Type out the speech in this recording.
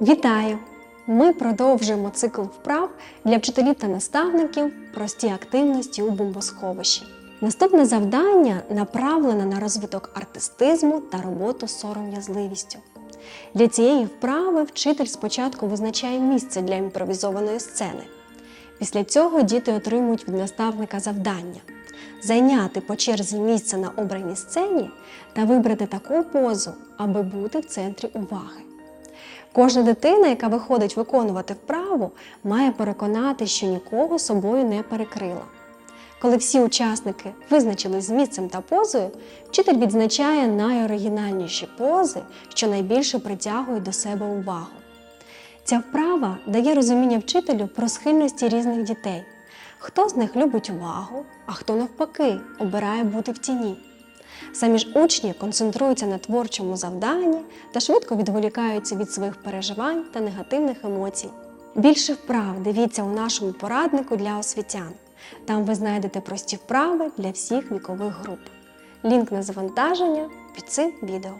Вітаю! Ми продовжуємо цикл вправ для вчителів та наставників прості активності у бомбосховищі. Наступне завдання направлене на розвиток артистизму та роботу з сором'язливістю. Для цієї вправи вчитель спочатку визначає місце для імпровізованої сцени. Після цього діти отримують від наставника завдання зайняти по черзі місце на обраній сцені та вибрати таку позу, аби бути в центрі уваги. Кожна дитина, яка виходить виконувати вправу, має переконати, що нікого собою не перекрила. Коли всі учасники визначились з місцем та позою, вчитель відзначає найоригінальніші пози, що найбільше притягують до себе увагу. Ця вправа дає розуміння вчителю про схильності різних дітей. Хто з них любить увагу, а хто навпаки обирає бути в тіні. Самі ж учні концентруються на творчому завданні та швидко відволікаються від своїх переживань та негативних емоцій. Більше вправ дивіться у нашому пораднику для освітян. Там ви знайдете прості вправи для всіх вікових груп. Лінк на завантаження під цим відео.